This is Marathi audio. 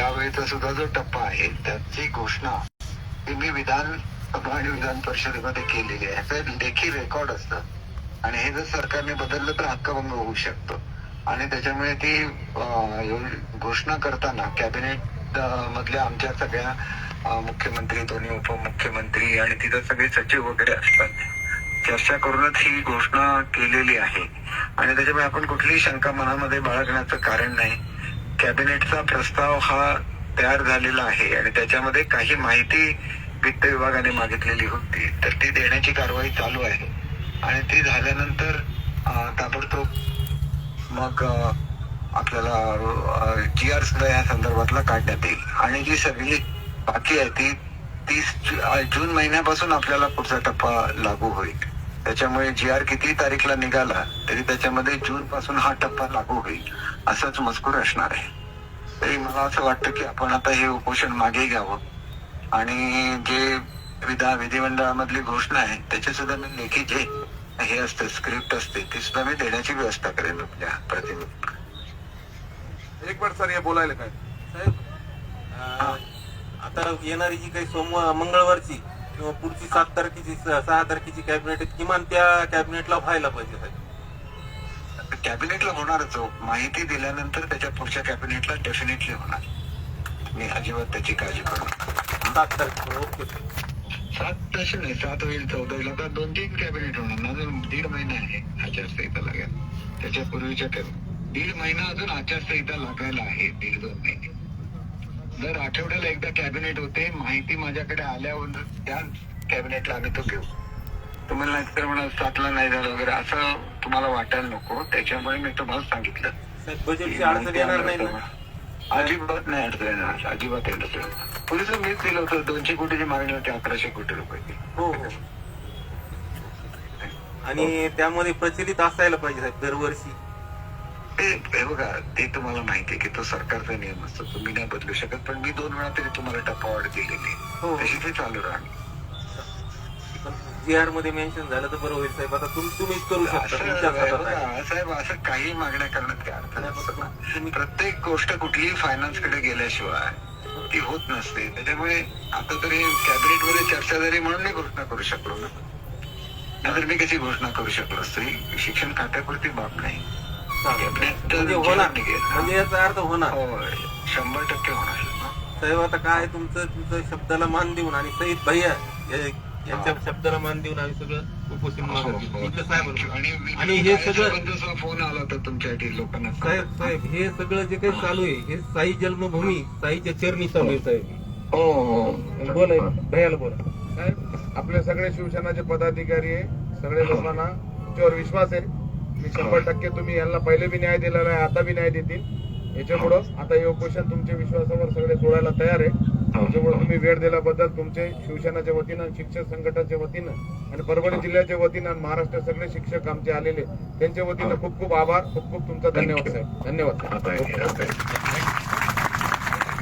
यावेळेचा सुद्धा जो टप्पा आहे त्याची घोषणा ही मी विधान सभा आणि विधान परिषदेमध्ये केलेली आहे. ह्याचं लेखी रेकॉर्ड असतं आणि हे जर सरकारने बदललं तर हक्कभंग होऊ शकतो. आणि त्याच्यामुळे ती घोषणा करताना कॅबिनेट मधल्या आमच्या सगळ्या मुख्यमंत्री दोन्ही उपमुख्यमंत्री आणि तिथं सगळे सचिव वगैरे असतात. चर्चा करूनच ही घोषणा केलेली आहे. आणि त्याच्यामुळे आपण कुठलीही शंका मनामध्ये बाळगण्याचं कारण नाही. कॅबिनेटचा प्रस्ताव हा तयार झालेला आहे आणि त्याच्यामध्ये काही माहिती वित्त विभागाने मागितलेली होती. तर ती देण्याची कारवाई चालू आहे. आणि ती झाल्यानंतर ताबडतोब मग आपल्याला जी आर सुद्धा या संदर्भातला काढण्यात येईल. आणि जी सगळी बाकी आहे ती तीस जून महिन्यापासून आपल्याला पुढचा टप्पा लागू होईल. त्याच्यामुळे जी आर किती तारीखला निघाला तरी त्याच्यामध्ये जून पासून हा टप्पा लागू होईल असंच मजकूर असणार आहे. तरी मला असं वाटतं की आपण आता हे उपोषण मागे घ्यावं. आणि जे विधा विधिमंडळामधली घोषणा आहे त्याचे सुद्धा मी लेखी जे हे असते स्क्रिप्ट असते ती सुद्धा मी देण्याची व्यवस्था करेन आपल्या प्रतिनिधी. एक मिनिट सर हे बोलायला काय? साहेब आता येणारी जी काही सोमवार मंगळवारची पुढची सात तारखेची सहा तारखेची कॅबिनेट किमान त्या कॅबिनेटला व्हायला पाहिजे साहेब. कॅबिनेटला होणारच हो. माहिती दिल्यानंतर त्याच्या पुढच्या कॅबिनेटला डेफिनेटली होणार. मी अजिबात त्याची काळजी करू सात तारखेला ओके. सात तसे नाही सात होईल चौदा होईल. आता दोन तीन कॅबिनेट होणार. ना अजून दीड महिना आहे आचारसंहिता लागायला त्याच्या पूर्वीच्या दीड महिना अजून आचारसंहिता लागायला आहे दीड दोन महिने. दर आठवड्याला एकदा कॅबिनेट होते माहिती माझ्याकडे आल्यावर त्या कॅबिनेटला आम्ही तो घेऊ. तुम्हाला नाही तर म्हणा सातला नाही झालं वगैरे असं तुम्हाला वाटायला नको. त्याच्यामुळे मी तुम्हाला सांगितलं. अजिबात नाही अडचण येणार. अजिबात येणार. पोलीस मीच दिलं होतं दोनशे कोटीची मागणी होती अकराशे कोटी रुपये. हो हो. आणि त्यामध्ये प्रचलित असायला पाहिजे साहेब दरवर्षी. ते हे बघा ते तुम्हाला माहिती आहे की तो सरकारचा नियम असतो. तुम्ही नाही बदलू शकत पण मी दोन वेळा तरी तुम्हाला टप्पावाढ दिलेली हो. तशी ते चालू राहणार. जी आरमध्ये मेन्शन झालं तर बरं होईल साहेब. आता तुम- तुम्हीच करू शकता असं हे हातात आहे. साहेब असं काही मागण्या करण्यात काय अर्थ नाही, नसतो. ना. तुम्ही- प्रत्येक गोष्ट कुठलीही फायनान्सकडे गेल्याशिवाय ती होत नसते. त्याच्यामुळे आता तरी कॅबिनेटमध्ये चर्चा झाली म्हणून मी घोषणा करू शकलो ना. नाहीतर मी कशी घोषणा करू शकलो? असतो ही शिक्षण खात्यापुरती बाब नाही. म्हणजे होणार. म्हणजे याचा अर्थ होणार. शंभर टक्के होणार साहेब आता काय तुमचं तुमचं शब्दाला मान देऊन आणि सईद भैया यांच्या शब्दाला मान देऊन आम्ही सगळं उपोषण. इथं साहेब आणि हे सगळं फोन आला होता तुमच्यासाठी लोकांना साहेब साहेब हे सगळं जे काही चालू आहे हे साई जन्मभूमी साईच्या चरणी चालू आहे साहेब. हो हो. बोला भैयाला बोला. साहेब आपले सगळे शिवसेनाचे पदाधिकारी आहे. सगळे लोकांना तुमच्यावर विश्वास आहे. मी शंभर टक्के तुम्ही यांना पहिले बी न्याय दिलेला आहे आता बी न्याय देतील. याच्यामुळं आता हे उपोषण तुमच्या विश्वासावर सगळे सोडायला तयार आहे. त्याच्यामुळे तुम्ही वेळ दिल्याबद्दल तुमचे शिवसेनाच्या वतीनं शिक्षक संघटनाच्या वतीनं आणि परभणी जिल्ह्याच्या वतीनं आणि महाराष्ट्र सगळे शिक्षक आमचे आलेले त्यांच्या वतीनं खूप खूप आभार खूप खूप तुमचा धन्यवाद साहेब. धन्यवाद.